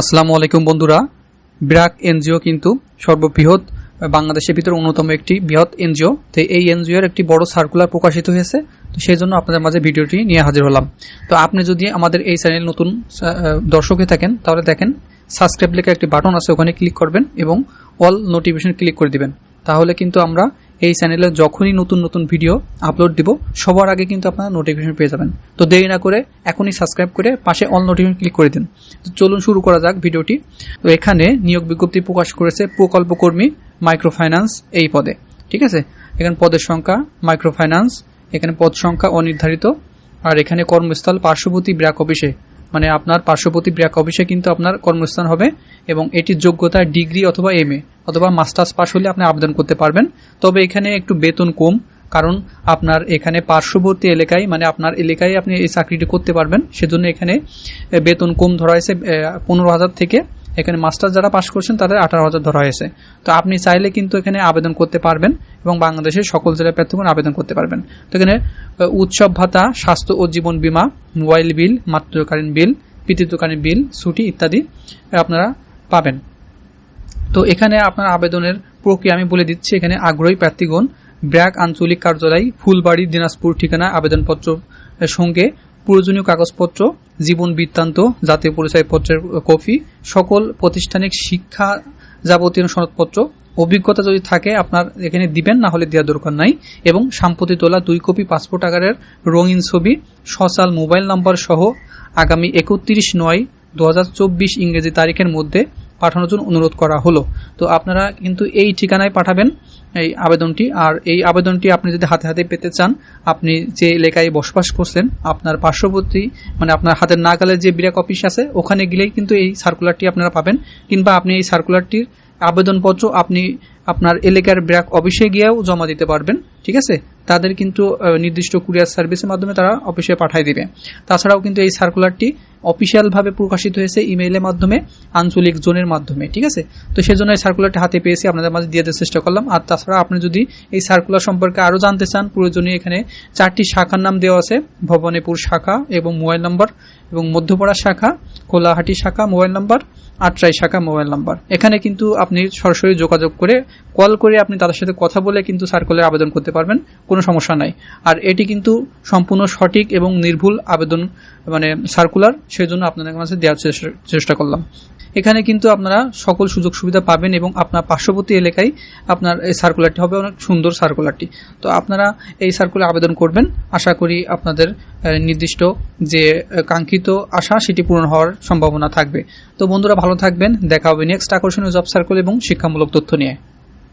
আসসালামু আলাইকুম বন্ধুরা। ব্র্যাক এনজিও কিন্তু সর্ববৃহৎ, বাংলাদেশের ভিতরে অন্যতম একটি বৃহৎ এনজিও। তো এই এনজিওর একটি বড় সার্কুলার প্রকাশিত হয়েছে। তো সেই জন্য আপনাদের মাঝে ভিডিওটি নিয়ে হাজির হলাম। তো আপনি যদি আমাদের এই চ্যানেল নতুন দর্শক হয়ে থাকেন, তাহলে দেখেন সাবস্ক্রাইব লেখা একটি বাটন আছে, ওখানে ক্লিক করবেন এবং অল নোটিফিকেশন ক্লিক করে দিবেন। তাহলে কিন্তু আমরা এই চ্যানেলে যখনই নতুন নতুন ভিডিও আপলোড দিব, সবার আগে কিন্তু আপনারা নোটিফিকেশন পেয়ে যাবেন। তো দেরি না করে এখনই সাবস্ক্রাইব করে পাশে অল নোটিফিকেশন ক্লিক করে দিন। তো চলুন শুরু করা যাক ভিডিওটি তো এখানে নিয়োগ বিজ্ঞপ্তি প্রকাশ করেছে প্রকল্প কর্মী মাইক্রো ফাইন্যান্স এই পদে। ঠিক আছে? এখানে পদের সংখ্যা মাইক্রো ফাইন্যান্স এখানে পদ সংখ্যা অনির্ধারিত, আর এখানে কর্মস্থল পার্শ্ববর্তী ব্র্যাক অফিসে মানে আপনার পার্শ্ববর্তী ব্র্যাক অফিসে কিন্তু আপনার কর্মস্থান হবে এবং এটির যোগ্যতা ডিগ্রি অথবা এম অথবা মাস্টার্স পাশ হলে আপনি আবেদন করতে পারবেন। তবে এখানে একটু বেতন কম, কারণ আপনার এখানে পার্শ্ববর্তী এলাকায় মানে আপনার এলাকায় আপনি এই চাকরিটি করতে পারবেন। সেজন্য এখানে বেতন কম ধরা হয়েছে পনেরো হাজার থেকে এখানে মাস্টার যারা পাশ করছেন, তাদের আঠারো হাজার ধরা হয়েছে। তো আপনি চাইলে কিন্তু এখানে আবেদন করতে পারবেন এবং বাংলাদেশের সকল জেলার প্রার্থীগণ আবেদন করতে পারবেন। তো এখানে উৎসব ভাতা, স্বাস্থ্য ও জীবন বীমা, মোবাইল বিল মাতৃকালীন বিল, পিতৃত্বকালীন বিল, ছুটি ইত্যাদি আপনারা পাবেন। তো এখানে আপনার আবেদনের প্রক্রিয়া আমি বলে দিচ্ছি। এখানে আগ্রহী প্রার্থীগণ, ব্র্যাক আঞ্চলিক কার্যালয়, ফুলবাড়ি, দিনাজপুর ঠিকানা আবেদনপত্র সঙ্গে প্রয়োজনীয় কাগজপত্র, জীবন বৃত্তান্ত, জাতীয় পরিচয়পত্রের কপি, সকল প্রাতিষ্ঠানিক শিক্ষা যাবতীয় সনদপত্র। অভিজ্ঞতা যদি থাকে, আপনার এখানে দিবেন, না হলে দেওয়ার দরকার নাই। এবং সাম্প্রতি তোলা, দুই কপি পাসপোর্ট আকারের রঙিন ছবি সসাল মোবাইল নাম্বার সহ আগামী একত্রিশ নয় দু ইংরেজি তারিখের মধ্যে পাঠানোর জন্য অনুরোধ করা হলো। তো আপনারা কিন্তু এই ঠিকানায় পাঠাবেন এই আবেদনটি। আর এই আবেদনটি আপনি যদি হাতে হাতে পেতে চান, আপনি যে এলাকায় বসবাস করছেন, আপনার পার্শ্ববর্তী মানে আপনার হাতের নাগালের যে বিরাক অফিস আছে, ওখানে গেলেই কিন্তু এই সার্কুলারটি আপনারা পাবেন। কিংবা আপনি এই সার্কুলারটির আবেদনপত্র আপনি আপনার এলাকার ব্র্যাক অফিসে গিয়েও জমা দিতে পারবেন, ঠিক আছে? তাদের কিন্তু নির্দিষ্ট কুরিয়ার সার্ভিসের মাধ্যমে তারা অফিসে পাঠিয়ে দিবে। তাছাড়াও কিন্তু এই সার্কুলারটি অফিসিয়ালভাবে প্রকাশিত হয়েছে ইমেইলের মাধ্যমে, আঞ্চলিক জোনের মাধ্যমে, ঠিক আছে? তো সেই জন্য এই সার্কুলারটা হাতে পেয়েছি, আপনাদের মাঝে দিয়ে দেওয়ার চেষ্টা করলাম। আর তাছাড়া আপনি যদি এই সার্কুলার সম্পর্কে আরও জানতে চান, প্রয়োজনীয় এখানে চারটি শাখার নাম দেওয়া আছে, ভবানীপুর শাখা এবং মোবাইল নম্বর, এবং মধ্যপাড়া শাখা, কোলাহাটি শাখা, মোবাইল নম্বর, আটরাই শাখা, মোবাইল নাম্বার। এখানে কিন্তু আপনি সরাসরি যোগাযোগ করে, কল করে আপনি তাদের সাথে কথা বলে কিন্তু সার্কুলার আবেদন করতে পারবেন, কোনো সমস্যা নাই। আর এটি কিন্তু সম্পূর্ণ সঠিক এবং নির্ভুল আবেদন মানে সার্কুলার সেই জন্য আপনাদের কাছে দেওয়ার চেষ্টা করলাম। এখানে কিন্তু আপনারা সকল সুযোগ সুবিধা পাবেন এবং আপনার পার্শ্ববর্তী এলাকায় আপনার এই সার্কুলারটি হবে, অনেক সুন্দর সার্কুলারটি তো আপনারা এই সার্কুলার আবেদন করবেন। আশা করি আপনাদের নির্দিষ্ট যে কাঙ্ক্ষিত আশা সেটি পূরণ হওয়ার সম্ভাবনা থাকবে। তো বন্ধুরা ভালো থাকবেন। দেখা হবে নেক্সট আকর্ষণীয় জব সার্কুল এবং শিক্ষামূলক তথ্য নিয়ে।